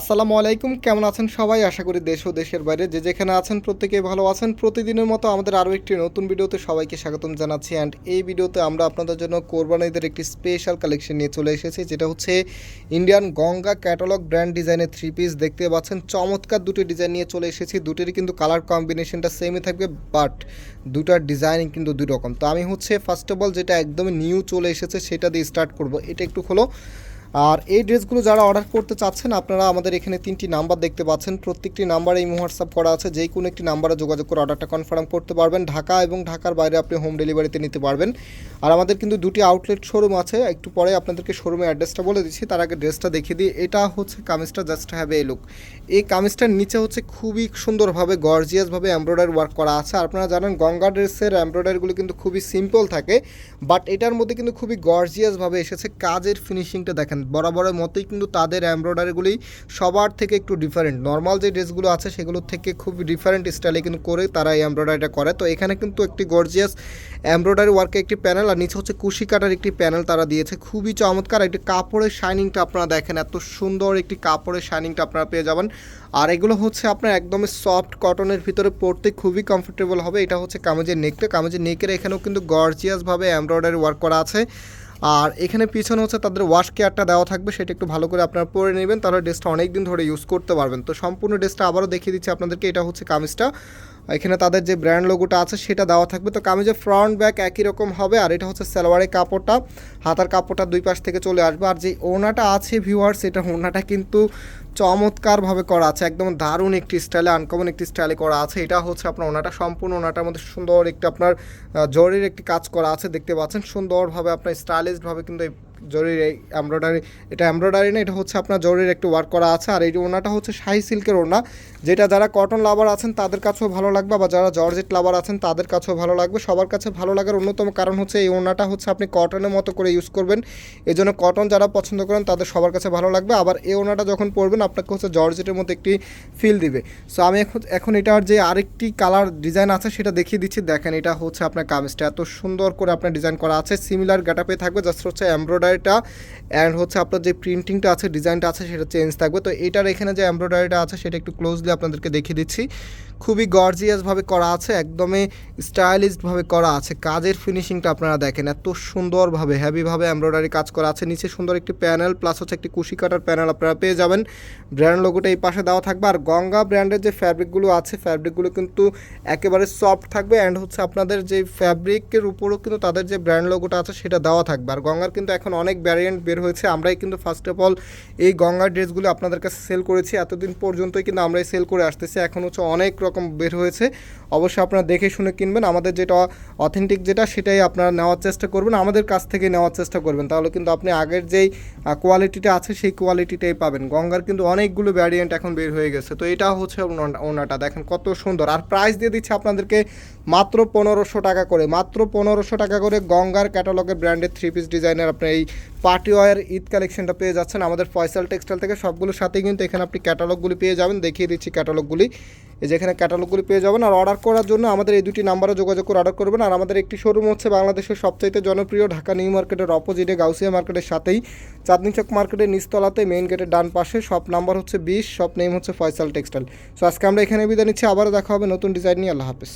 আসসালামু আলাইকুম, কেমন আছেন সবাই? আশা করি দেশ ও দেশের বাইরে যে যেখানে আছেন প্রত্যেকেই ভালো আছেন। প্রতিদিনের মতো আমাদের আরও একটি নতুন ভিডিওতে সবাইকে স্বাগতম জানাচ্ছি। অ্যান্ড এই ভিডিওতে আমরা আপনাদের জন্য কোরবানিদের একটি স্পেশাল কালেকশন নিয়ে চলে এসেছি, যেটা হচ্ছে ইন্ডিয়ান গঙ্গা ক্যাটালগ ব্র্যান্ড ডিজাইনের থ্রি পিস দেখতে পাচ্ছেন, চমৎকার দুটি ডিজাইন নিয়ে চলে এসেছি। দুটিরই কিন্তু কালার কম্বিনেশনটা সেমই থাকবে বাট দুটার ডিজাইনিং কিন্তু দুই রকম। তো আমি হচ্ছে ফার্স্ট অফ অল যেটা একদমই নিউ চলে এসেছে, সেটা দিয়ে স্টার্ট করব। এটা একটু হলো আর এই ড্রেসগুলো যারা অর্ডার করতে চাচ্ছেন, আপনারা আমাদের এখানে তিনটি নাম্বার দেখতে পাচ্ছেন। প্রত্যেকটি নাম্বারে এই হোয়াটসঅ্যাপ করা আছে। যেই কোনো একটি নাম্বারে যোগাযোগ করে অর্ডারটা কনফার্ম করতে পারবেন। ঢাকা এবং ঢাকার বাইরে আপনি হোম ডেলিভারিতে নিতে পারবেন। আর আমাদের কিন্তু দুটি আউটলেট শোরুম আছে। একটু পরে আপনাদেরকে শোরুমের অ্যাড্রেসটা বলে দিচ্ছি। তার আগে ড্রেসটা দেখিয়ে দিই। এটা হচ্ছে কামিজটা জাস্ট হ্যাভ এ লুক এই কামিজটার নিচে হচ্ছে খুবই সুন্দরভাবে গর্জিয়াসভাবে এমব্রয়ডারি ওয়ার্ক করা আছে। আপনারা জানেন, গঙ্গা ড্রেসের এমব্রয়ডারিগুলো কিন্তু খুবই সিম্পল থাকে। বাট এটার মধ্যে কিন্তু খুবই গর্জিয়াসভাবে এসেছে। কাজের ফিনিশিংটা দেখেন বরাবরের মতোই কিন্তু তাদের এমব্রয়ডারিগুলি সবার থেকে একটু ডিফারেন্ট নর্মাল যে ড্রেসগুলো আছে সেগুলোর থেকে খুব ডিফারেন্ট স্টাইলে কিন্তু করে তারা এই এমব্রয়ডারিটা করে। তো এখানে কিন্তু একটি গর্জিয়াস এমব্রয়ডারি ওয়ার্কের একটি প্যানেল আর নিচে হচ্ছে কুশি কাটার একটি প্যানেল তারা দিয়েছে। খুবই চমৎকার। একটি কাপড়ের শাইনিংটা আপনারা দেখেন, এত সুন্দর একটি কাপড়ের শাইনিংটা আপনারা পেয়ে যাবেন। আর এগুলো হচ্ছে আপনার একদমই সফট কটনের ভিতরে পরতে খুবই কমফোর্টেবল হবে। এটা হচ্ছে কামেজের নেকটা কামেজের নেকের এখানেও কিন্তু গর্জিয়াসভাবে এমব্রয়ডারি ওয়ার্ক করা আছে। আর এখানে পিছনে হচ্ছে তাদের ওয়াশ কেয়ারটা দেওয়া থাকবে, সেটা একটু ভালো করে আপনারা পরে নেবেন, তাহলে ড্রেসটা অনেক দিন ধরে ইউজ করতে পারবেন। তো সম্পূর্ণ ড্রেসটা আবারও দেখিয়ে দিচ্ছি আপনাদেরকে, এটা হচ্ছে কামিজটা। এখানে তাদের যে ব্র্যান্ড লোগোটা আছে সেটা দেওয়া থাকবে। তো কামিজের ফ্রন্ট ব্যাক একই রকম হবে। আর এটা হচ্ছে সালোয়ারের কাপড়টা। হাতার কাপড়টা দুই পাশ থেকে চলে আসবে। আর যে ওনাটা আছে ভিউয়ার্স এটা ওনাটা কিন্তু চমৎকারভাবে করা আছে। একদম দারুণ একটি স্টাইলে আনকমন একটি স্টাইলে করা আছে। এটা হচ্ছে আপনার ওনাটা সম্পূর্ণ ওনাটার মধ্যে সুন্দর একটি আপনার জরির একটি কাজ করা আছে। দেখতে পাচ্ছেন সুন্দরভাবে আপনার স্টাইলিশভাবে কিন্তু এই জরির এই এমব্রয়ডারি এটা এমব্রয়ডারি না, এটা হচ্ছে আপনার জরির একটু ওয়ার্ক করা আছে। আর এই ওনাটা হচ্ছে শাহি সিল্কের ওনা যেটা যারা কটন লাভার আছেন, তাদের কাছেও ভালো লাগবে, বা যারা জর্জেট লাভার আছেন, তাদের কাছেও ভালো লাগবে। সবার কাছে ভালো লাগার অন্যতম কারণ হচ্ছে এই ওনাটা হচ্ছে আপনি কটনের মতো করে ইউজ করবেন। এই জন্য কটন যারা পছন্দ করেন, তাদের সবার কাছে ভালো লাগবে। আবার এই ওনাটা যখন পরবেন, আপনাকে হচ্ছে জর্জেটের মতো একটি ফিল দিবে। সো আমি এখন এখন এটার যে আরেকটি কালার ডিজাইন আছে, সেটা দেখিয়ে দিচ্ছি। দেখেন, এটা হচ্ছে আপনার কামিজটা। এত সুন্দর করে আপনার ডিজাইন করা আছে। সিমিলার গ্যাটাপে থাকবে জাস্ট হচ্ছে এমব্রয়ডারিটা অ্যান্ড হচ্ছে আপনার যে প্রিন্টিংটা আছে ডিজাইনটা আছে, সেটা চেঞ্জ থাকবে। তো এটার এখানে যে এমব্রয়ডারিটা আছে, সেটা একটু ক্লোজলি আপনাদেরকে দেখিয়ে দিচ্ছি। খুবই গর্জিয়াসভাবে করা আছে, একদমই স্টাইলিশভাবে করা আছে। কাজের ফিনিশিংটা আপনারা দেখেন, এত সুন্দরভাবে হ্যাভিভাবে এমব্রয়ডারি কাজ করা আছে। নিচে সুন্দর একটি প্যানেল প্লাস হচ্ছে একটি কুশি কাটার প্যানেল আপনারা পেয়ে যাবেন। ব্র্যান্ড লোগোটা এই পাশে দেওয়া থাকবে। আর গঙ্গা ব্র্যান্ডের যে ফ্যাব্রিকগুলো আছে ফ্যাব্রিকগুলো কিন্তু একেবারে সফট থাকবে অ্যান্ড হচ্ছে আপনাদের যে ফ্যাব্রিকের উপরও কিন্তু তাদের যে ব্র্যান্ড লোগোটা আছে, সেটা দেওয়া থাকবে। আর গঙ্গার কিন্তু এখন অনেক ভ্যারিয়েন্ট বের হয়েছে। আমরাই কিন্তু ফার্স্ট অফ অল এই গঙ্গার ড্রেসগুলো আপনাদের কাছে সেল করেছি। এতদিন পর্যন্তই কিন্তু আমরাই সেল করে আসতেছি। এখন হচ্ছে অনেক রকম বের হয়েছে। অবশ্যই আপনারা দেখে শুনে কিনবেন। আমাদের যেটা অথেন্টিক যেটা, সেটাই আপনারা নেওয়ার চেষ্টা করবেন। আমাদের কাছ থেকে নেওয়ার চেষ্টা করবেন। তাহলে কিন্তু আপনি আগের যেই কোয়ালিটিটা আছে, সেই কোয়ালিটিটাই পাবেন। গঙ্গার কিন্তু অনেকগুলো ভ্যারিয়েন্ট এখন বের হয়ে গেছে। তো এটা হচ্ছে ওনা- ওনাটা। দেখেন কত সুন্দর। আর প্রাইস দিয়ে দিচ্ছে আপনাদেরকে মাত্র পনেরোশো টাকা করে। মাত্র পনেরোশো টাকা করে গঙ্গার ক্যাটালগের ব্র্যান্ডের থ্রি পিস ডিজাইনের আপনি এই পার্টি ওয়ার ঈদ কালেকশনটা পেয়ে যাচ্ছেন। আমাদের ফয়সাল টেক্সটাইল থেকে সবগুলোর সাথেই কিন্তু এখানে আপনি ক্যাটালগুলি পেয়ে যাবেন। দেখিয়ে দিচ্ছি ক্যাটালগুলি এই যেখানে ক্যাটালগুলি পেয়ে যাবেন। আর অর্ডার করার জন্য আমাদের এই দুটি নাম্বারে যোগাযোগ করে অর্ডার করবেন। আর আমাদের একটি শোরুম হচ্ছে বাংলাদেশের সবচাইতে জনপ্রিয় ঢাকা নিউ মার্কেটের অপোজিটে গাউসিয়া মার্কেটের সাথেই। চাঁদনি চক মার্কেটের নিচতলাতে মেইন গেটের ডান পাশে। শপ নাম্বার হচ্ছে বিশ শপ নেম হচ্ছে ফয়সাল টেক্সটাইল সো আজকে আমরা এখানে বিদায় নিচ্ছি। আবারও দেখা হবে নতুন ডিজাইন নিয়ে। আল্লাহ হাফিজ।